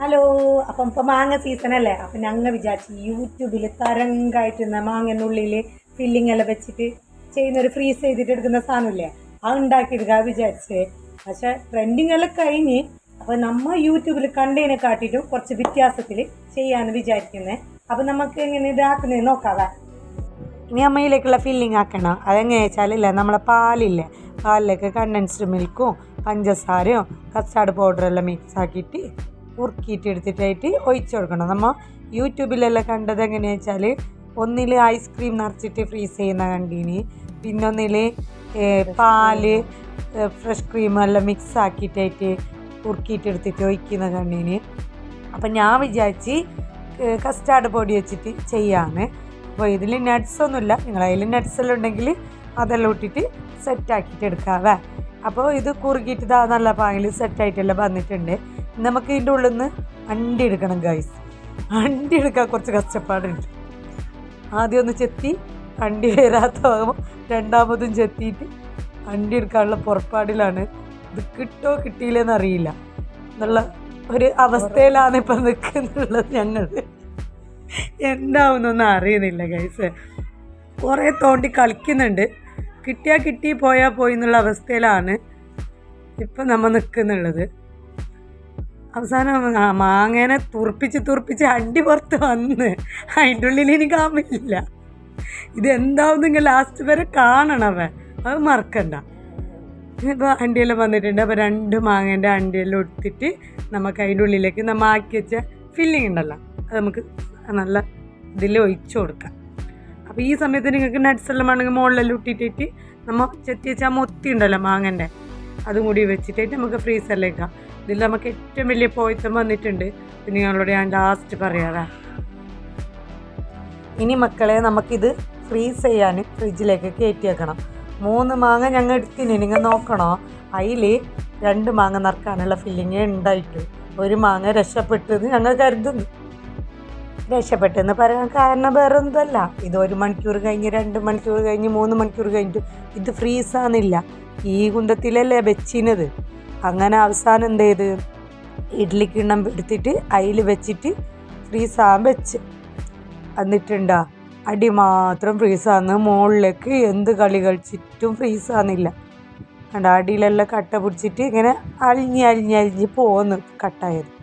Hello അപ്പം ഇപ്പം മാങ്ങ സീസൺ അല്ലേ? അപ്പം ഞങ്ങൾ വിചാരിച്ചു യൂട്യൂബിൽ തരംഗമായിട്ടുന്ന മാങ്ങനുള്ളിൽ ഫില്ലിംഗ് എല്ലാം വെച്ചിട്ട് ചെയ്യുന്ന ഒരു ഫ്രീസ് ചെയ്തിട്ട് എടുക്കുന്ന സാധനമില്ലേ? അത് ഉണ്ടാക്കിയെടുക്കാൻ വിചാരിച്ചേ. പക്ഷേ ട്രെൻഡിങ് എല്ലാം കഴിഞ്ഞ് അപ്പം നമ്മൾ യൂട്യൂബിൽ കണ്ടതിനെ കാട്ടിയിട്ടും കുറച്ച് വ്യത്യാസത്തിൽ ചെയ്യാമെന്ന് വിചാരിക്കുന്നത് അപ്പം നമുക്ക് എങ്ങനെ ഇതാക്കുന്നത് നോക്കാവേ. ഇനി അമ്മയിലേക്കുള്ള ഫില്ലിംഗ് ആക്കണം. അതെങ്ങനെ വെച്ചാലില്ല നമ്മളെ പാലില്ലേ? പാലിലേക്ക് കണ്ടൻസ്ഡ് മിൽക്കും പഞ്ചസാരയും കസ്റ്റാർഡ് പൗഡറെല്ലാം മിക്സ് ആക്കിയിട്ട് ഉറുക്കിയിട്ട് എടുത്തിട്ടായിട്ട് ഒഴിച്ചു കൊടുക്കണം. നമ്മൾ യൂട്യൂബിലെല്ലാം കണ്ടത് എങ്ങനെയാ വെച്ചാൽ ഒന്നിൽ ഐസ്ക്രീം നിറച്ചിട്ട് ഫ്രീസ് ചെയ്യുന്ന കണ്ടീനി. പിന്നൊന്നിൽ പാൽ ഫ്രഷ് ക്രീം എല്ലാം മിക്സ് ആക്കിയിട്ടായിട്ട് ഉറുക്കിയിട്ട് എടുത്തിട്ട് ഒഴിക്കുന്ന കണ്ടീനി. അപ്പം ഞാൻ വിചാരിച്ച് കസ്റ്റാർഡ് പൊടി വെച്ചിട്ട് ചെയ്യാമെന്ന് അപ്പോൾ ഇതിൽ നട്ട്സ് ഒന്നുമില്ല. നിങ്ങളതിൽ നട്ട്സ് എല്ലാം ഉണ്ടെങ്കിൽ അതെല്ലാം ഇട്ടിട്ട് സെറ്റാക്കിയിട്ട് എടുക്കാവേ. അപ്പോൾ ഇത് കുറുകിയിട്ട് നല്ല പാങ്ങിൽ സെറ്റായിട്ടെല്ലാം വന്നിട്ടുണ്ട്. നമുക്ക് ഇതിന്റെ ഉള്ളിൽ നിന്ന് അണ്ടി എടുക്കണം ഗൈസ് അണ്ടി എടുക്കാൻ കുറച്ച് കഷ്ടപ്പാടുണ്ട്. ആദ്യം ഒന്ന് ചെത്തി അണ്ടി വരാത്ത ഭാഗം രണ്ടാമതും ചെത്തിയിട്ട് അണ്ടി എടുക്കാനുള്ള പുറപ്പാടിലാണ്. ഇത് കിട്ടോ കിട്ടിയില്ലെന്ന് അറിയില്ല. എന്നുള്ള ഒരു അവസ്ഥയിലാണ് ഇപ്പം നിൽക്കുന്നുള്ളത് ഞങ്ങൾ. എന്താവുന്നൊന്നും അറിയുന്നില്ല ഗൈസ് കുറേ തോണ്ടി കളിക്കുന്നുണ്ട്. കിട്ടിയാൽ കിട്ടി പോയാൽ പോയി എന്നുള്ള അവസ്ഥയിലാണ് ഇപ്പം നമ്മൾ നിൽക്കുന്നുള്ളത്. അവസാനം മാങ്ങനെ തുറപ്പിച്ച് തുറപ്പിച്ച് അണ്ടി പുറത്ത് വന്ന് അതിന്റെ ഉള്ളിൽ കാമില്ല ഇത് എന്താവും നിങ്ങൾ ലാസ്റ്റ് വരെ കാണണവൻ അത് മറക്കണ്ട. ഇപ്പോൾ അണ്ടിയെല്ലാം വന്നിട്ടുണ്ട്. അപ്പോൾ രണ്ട് മാങ്ങേന്റെ അണ്ടിയെല്ലാം എടുത്തിട്ട് നമുക്ക് അതിന്റെ ഉള്ളിലേക്ക് നമ്മൾ ആക്കി വെച്ച ഫില്ലിംഗ് ഉണ്ടല്ലോ. അത് നമുക്ക് നല്ല ഇതിൽ ഒഴിച്ചു കൊടുക്കാം. അപ്പോൾ ഈ സമയത്ത് നിങ്ങൾക്ക് നട്ട്സ് എല്ലാം വേണമെങ്കിൽ മുകളിലെല്ലാം ഇട്ടിട്ടിട്ട് നമ്മൾ ചെത്തി വെച്ചാൽ മൊത്തി ഉണ്ടല്ലോ മാങ്ങന്റെ. അതും കൂടി വെച്ചിട്ടായിട്ട് നമുക്ക് ഫ്രീസറിലേക്കാം ഇതിൽ നമുക്ക് ഏറ്റവും വലിയ പോയിത്തം വന്നിട്ടുണ്ട്. പിന്നെ ഞങ്ങളോട് ഞാൻ ലാസ്റ്റ് പറയാറാ. ഇനി മക്കളെ നമുക്കിത് ഫ്രീസ് ചെയ്യാൻ ഫ്രിഡ്ജിലേക്ക് കയറ്റി വെക്കണം. മൂന്ന് മാങ്ങ ഞങ്ങൾ എടുത്തിന്. നിങ്ങൾ നോക്കണോ? അതിൽ രണ്ട് മാങ്ങ നിറക്കാനുള്ള ഫില്ലിങ് ഉണ്ടായിട്ട് ഒരു മാങ്ങ രക്ഷപ്പെട്ടെന്ന് ഞങ്ങൾ കരുതുന്നു. രക്ഷപ്പെട്ടെന്ന് പറയാൻ കാരണം വേറെ ഒന്നുമല്ല ഇത് ഒരു മണിക്കൂർ കഴിഞ്ഞ് രണ്ട് മണിക്കൂർ കഴിഞ്ഞ് മൂന്ന് മണിക്കൂർ കഴിഞ്ഞിട്ട് ഇത് ഫ്രീസാന്നില്ല ഈ കുന്തത്തിലല്ലേ വെച്ചിനത് അങ്ങനെ അവസാനം എന്ത് ചെയ്ത്? ഇഡ്ഡലി കിണ്ണം എടുത്തിട്ട് അതിൽ വെച്ചിട്ട് ഫ്രീസാൻ വെച്ച്. എന്നിട്ടുണ്ടാ അടി മാത്രം ഫ്രീസാന്ന്. മുകളിലേക്ക് എന്ത് കളി കളിച്ചിട്ടും ഫ്രീസാന്നില്ല കണ്ട? അടിയിലെല്ലാം കട്ട പിടിച്ചിട്ട് ഇങ്ങനെ അലിഞ്ഞ് അലിഞ്ഞ് അലിഞ്ഞ് പോന്ന് കട്ടായത്.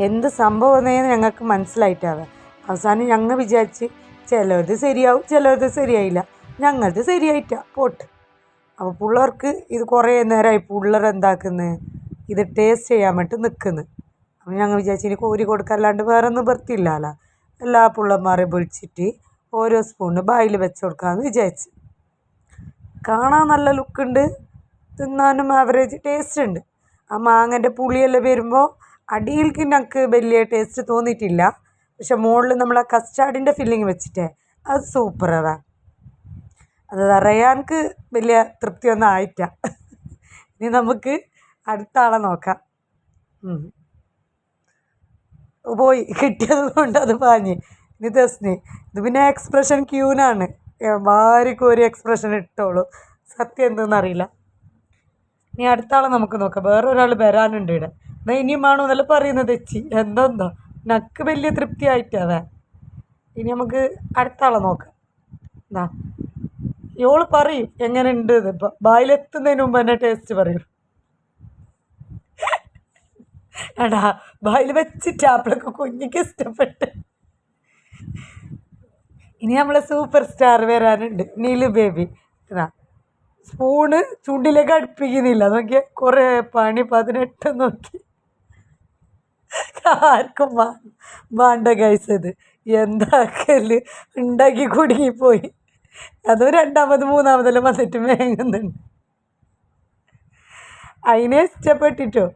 എന്ത് സംഭവമെന്ന് ഞങ്ങൾക്ക് മനസ്സിലായിട്ടാവ. അവസാനം ഞങ്ങൾ വിചാരിച്ച് ചിലത് ശരിയാവും ചിലത് ശരിയായില്ല. ഞങ്ങളത് ശരിയായിട്ടാ. പോട്ട്. അപ്പോൾ പിള്ളേർക്ക് ഇത് കുറേ നേരമായി പിള്ളേർ എന്താക്കുന്നത് ഇത് ടേസ്റ്റ് ചെയ്യാൻ വേണ്ടി നിൽക്കുന്നു അപ്പോൾ ഞങ്ങൾ വിചാരിച്ചു ഇനി കോരി കൊടുക്കല്ലാണ്ട് വേറെ ഒന്നും നിർത്തിയില്ലല്ലോ എല്ലാ പിള്ളേന്മാരെ വിളിച്ചിട്ട് ഓരോ സ്പൂണ് ബായിൽ വെച്ച് കൊടുക്കാമെന്ന് വിചാരിച്ചു. കാണാൻ നല്ല ലുക്കുണ്ട് തിന്നാനും ആവറേജ് ടേസ്റ്റ് ഉണ്ട്. ആ മാങ്ങന്റെ പുളിയെല്ലാം വരുമ്പോൾ അടിയിലേക്ക് ഞങ്ങൾക്ക് വലിയ ടേസ്റ്റ് തോന്നിയിട്ടില്ല. പക്ഷെ മുകളിൽ നമ്മൾ ആ കസ്റ്റാർഡിന്റെ ഫില്ലിങ് വെച്ചിട്ടേ അത് സൂപ്പറാണ് അത് അറിയാൻക്ക് വലിയ തൃപ്തിയൊന്നും ആയിട്ട ഇനി നമുക്ക് അടുത്ത ആളെ നോക്കാം. പോയി. കിട്ടിയത് കൊണ്ട് അത് പാഞ്ഞ് ഇനി തസ്നി ഇത് പിന്നെ എക്സ്പ്രഷൻ ക്യൂനാണ് വാരിക്കോരി എക്സ്പ്രഷൻ ഇട്ടോളൂ. സത്യം എന്തെന്നറിയില്ല ഇനി അടുത്ത ആളെ നമുക്ക് നോക്കാം. വേറെ ഒരാൾ വരാനുണ്ട് ഇവിടെ. എന്നാൽ ഇനിയും വേണോ എന്നല്ല പറയുന്നത് എച്ചി എന്തെന്താ നക്ക് വലിയ തൃപ്തി ആയിട്ടാവേ ഇനി നമുക്ക് അടുത്ത ആളെ നോക്കാം. എന്താ ഇവൾ പറയും എങ്ങനെ ഉണ്ട് ഇപ്പം ബായിലെത്തുന്നതിന് മുമ്പ് തന്നെ ടേസ്റ്റ് പറയും. എടാ ബായിൽ വെച്ചിട്ട് ആപ്പിളൊക്കെ കുഞ്ഞിക്ക് ഇഷ്ടപ്പെട്ട്. ഇനി നമ്മളെ സൂപ്പർ സ്റ്റാർ വരാനുണ്ട് നീലു ബേബി എന്നാ സ്പൂണ് ചുണ്ടിലേക്ക് അടുപ്പിക്കുന്നില്ല. നോക്കിയ കുറേ പണി പതിനെട്ട് നോക്കി. ആർക്കും വേണ്ട കഴിച്ചത് എന്താക്കൽ? ഉണ്ടാക്കി കുടുങ്ങിപ്പോയി. അതും രണ്ടാമത് മൂന്നാമതെല്ലാം വന്നിട്ട് മേങ്ങുന്നുണ്ട്. അതിനെ ഇഷ്ടപ്പെട്ടിട്ടോ?